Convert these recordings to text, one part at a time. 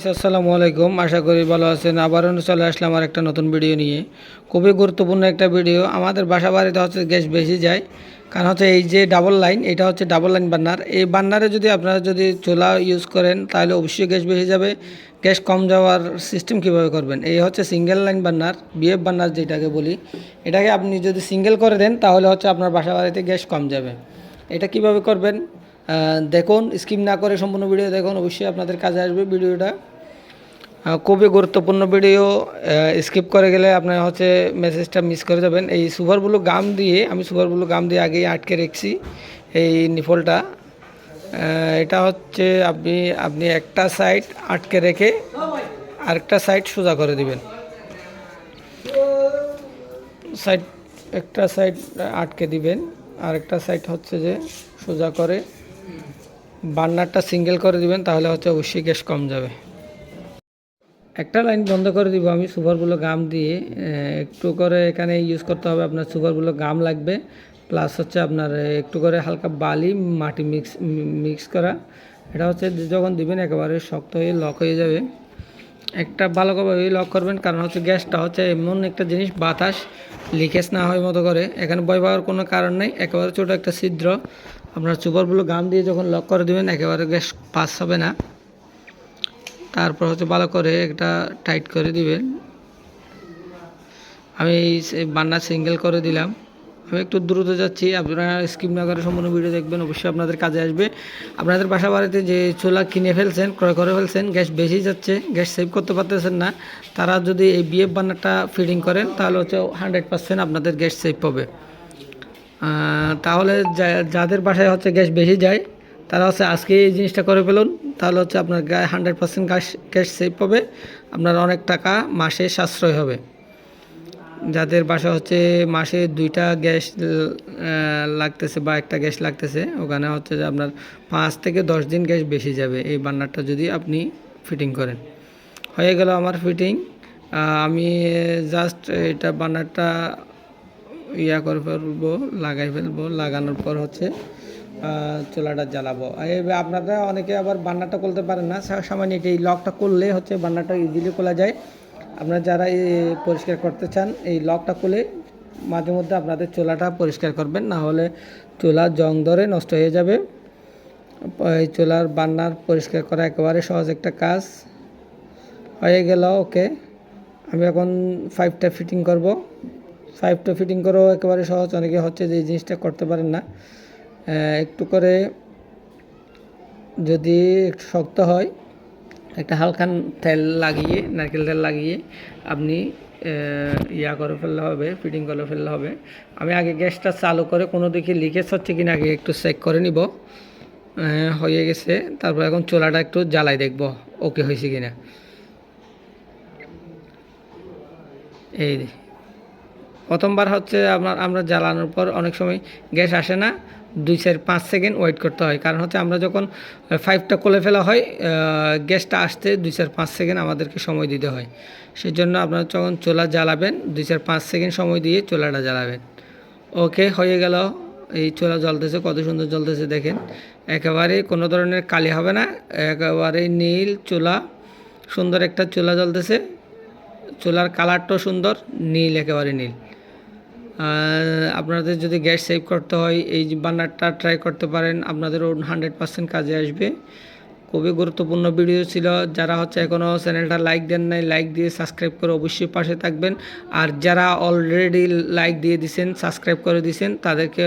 আসসালামু আলাইকুম আশা করি ভালো আছেন। আবারও চলে আসলাম আর একটা নতুন ভিডিও নিয়ে। খুবই গুরুত্বপূর্ণ একটা ভিডিও আমাদের বাসা বাড়িতে হচ্ছে গ্যাস বেশি যায়। কারণ হচ্ছে এই যে ডাবল লাইন এটা হচ্ছে ডাবল লাইন বার্নার এই বার্নারে যদি আপনারা যদি চুলা ইউজ করেন, তাহলে অবশ্যই গ্যাস বেশি যাবে। গ্যাস কম যাওয়ার সিস্টেম কীভাবে করবেন? এই হচ্ছে single line burner B F burner যেটাকে বলি। এটাকে আপনি যদি সিঙ্গেল করে দেন, তাহলে হচ্ছে আপনার বাসা বাড়িতে গ্যাস কম যাবে। এটা কীভাবে করবেন? দেখুন স্কিম না করে সম্পূর্ণ ভিডিও দেখুন। অবশ্যই আপনাদের কাজে আসবে ভিডিওটা খুবই গুরুত্বপূর্ণ ভিডিও স্কিপ করে গেলে আপনার হচ্ছে মেসেজটা মিস করে যাবেন। এই সুপারগুলো গাম দিয়ে, আমি সুপারগুলো গাম দিয়ে আগেই আটকে রেখেছি এই নিফলটা। এটা হচ্ছে আপনি আপনি একটা সাইড আটকে রেখে আরেকটা সাইড সোজা করে দিবেন। সাইড একটা সাইড আটকে দিবেন, আরেকটা সাইড হচ্ছে যে সোজা করে বার্নারটা সিঙ্গেল করে দিবেন, তাহলে হচ্ছে অবশ্যই গ্যাস কম যাবে। একটা লাইন বন্ধ করে দিব, আমি সুপারগুলো গাম দিয়ে একটু করে এখানে ইউজ করতে হবে, আপনার সুপারগুলো গাম লাগবে প্লাস হচ্ছে আপনার একটু করে হালকা বালি মাটি মিক্স মিক্স করা, এটা হচ্ছে যখন দিবেন একেবারে শক্ত হয়ে লক হয়ে যাবে। একটা ভালো ভালোভাবে লক করবেন, কারণ হচ্ছে গ্যাসটা হচ্ছে এমন একটা জিনিস, বাতাস লিকেজ না হয় মতো করে, এখানে ভয় পাওয়ার কোনো কারণ নেই, একেবারে ছোটো একটা ছিদ্র, আপনার সুপারগুলো গাম দিয়ে যখন লক করে দিবেন, একেবারে গ্যাস পাস হবে না। তারপর হচ্ছে ভালো করে একটা টাইট করে দিবেন। আমি এই বান্না সিঙ্গেল করে দিলাম। আমি একটু দ্রুত যাচ্ছি, আপনারা স্কিপ না করে সম্পূর্ণ ভিডিও দেখবেন, অবশ্যই আপনাদের কাজে আসবে। আপনাদের বাসা বাড়িতে যে চুলা কিনে ফেলছেন, ক্রয় করে ফেলছেন, গ্যাস বেশি যাচ্ছে, গ্যাস সেভ করতে পারতেছেন না, তারা যদি এই বিএফ বান্নারটা ফিডিং করেন, তাহলে হচ্ছে হান্ড্রেড পার্সেন্ট আপনাদের গ্যাস সেভ পাবে তাহলে যাদের বাসায় হচ্ছে গ্যাস বেশি যায় তারা হচ্ছে আজকে এই জিনিসটা করে ফেলুন, তাহলে হচ্ছে আপনার গায়ে hundred percent gas gas save পাবে আপনার অনেক টাকা মাসে সাশ্রয় হবে। যাদের বাসা হচ্ছে মাসে দুইটা গ্যাস লাগতেছে বা একটা গ্যাস লাগতেছে, ওখানে হচ্ছে যে আপনার পাঁচ থেকে দশ দিন গ্যাস বেশি যাবে, এই বার্নারটা যদি আপনি ফিটিং করেন। হয়ে গেল আমার ফিটিং আমি জাস্ট এটা বার্নারটা ইয়া করে ফেলব, লাগাই ফেলব, লাগানোর পর হচ্ছে চুলাটা জ্বালাবো। আপনারা অনেকে আবার বান্নাটা করতে পারেন না। সামান্য এটা এই লকটা করলে হচ্ছে বান্নাটা ইজিলি খোলা যায়। আপনারা যারা এই পরিষ্কার করতে চান, এই লকটা খুলে মাঝে মধ্যে আপনাদের চুলাটা পরিষ্কার করবেন। না হলে চুলা জং ধরে নষ্ট হয়ে যাবে। এই চুলার বান্নার পরিষ্কার করা একেবারে সহজ একটা কাজ। হয়ে গেল, ওকে। আমি এখন ফাইভটা ফিটিং করব। ফাইভটা ফিটিং করেও একেবারে সহজ। অনেকে হচ্ছে যে এই জিনিসটা করতে পারেন না। একটু করে যদি একটু শক্ত হয়, একটা হালকা তেল লাগিয়ে, নারকেল তেল লাগিয়ে আপনি ইয়া করে ফেললে হবে, ফিটিং করে ফেললে হবে আমি আগে গ্যাসটা চালু করে কোনো দিকে লিকেজ হচ্ছে কি না আগে একটু চেক করে নিব হয়ে গেছে, তারপর এখন চোলাটা একটু জ্বালাই দেখব ওকে হয়েছে কি না এই। প্রথমবার হচ্ছে আপনার, আমরা জ্বালানোর পর অনেক সময় গ্যাস আসে না, দুই চার পাঁচ সেকেন্ড ওয়েট করতে হয়। কারণ হচ্ছে আমরা যখন ফাইভটা কোলে ফেলা হয় গ্যাসটা আসতে দুই চার পাঁচ সেকেন্ড আমাদেরকে সময় দিতে হয়। সেই জন্য আপনারা যখন চোলা জ্বালাবেন, দুই চার পাঁচ সেকেন্ড সময় দিয়ে চোলাটা জ্বালাবেন। ওকে, হয়ে গেল। এই চোলা জ্বলতেছে, কত সুন্দর জ্বলতেছে দেখেন। একেবারে কোনো ধরনের কালি হবে না, একেবারে নীল চোলা, সুন্দর একটা চোলা জ্বলতেছে। চোলার কালারটাও সুন্দর, নীল, একেবারে নীল। আপনাদের যদি গ্যাস সেভ করতে হয়, এই বার্নারটা ট্রাই করতে পারেন, আপনাদেরও হান্ড্রেড পার্সেন্ট কাজে আসবে। খুবই গুরুত্বপূর্ণ ভিডিও ছিল। যারা হচ্ছে এখনও চ্যানেলটা লাইক দেন নাই লাইক দিয়ে সাবস্ক্রাইব করে অবশ্যই পাশে থাকবেন। আর যারা অলরেডি লাইক দিয়ে দিছেন সাবস্ক্রাইব করে দিছেন, তাদেরকে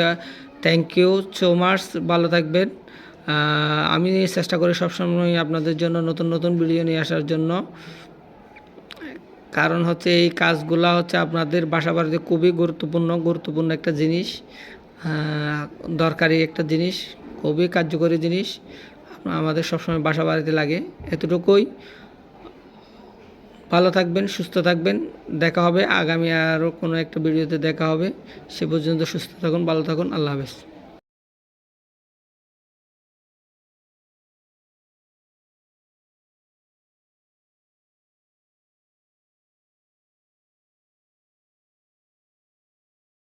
থ্যাংক ইউ সো মাচ ভালো থাকবেন। আমি চেষ্টা করি সবসময় আপনাদের জন্য নতুন নতুন ভিডিও নিয়ে আসার জন্য। কারণ হচ্ছে এই কাজগুলা হচ্ছে আপনাদের বাসা বাড়িতে খুবই গুরুত্বপূর্ণ গুরুত্বপূর্ণ একটা জিনিস দরকারি একটা জিনিস, খুবই কার্যকরী জিনিস। আমাদের সবসময় বাসা বাড়িতে লাগে। এতটুকুই। ভালো থাকবেন, সুস্থ থাকবেন। দেখা হবে আগামী আরও কোনো একটা ভিডিওতে দেখা হবে। সে পর্যন্ত সুস্থ থাকুন, ভালো থাকুন। আল্লাহ হাফেজ।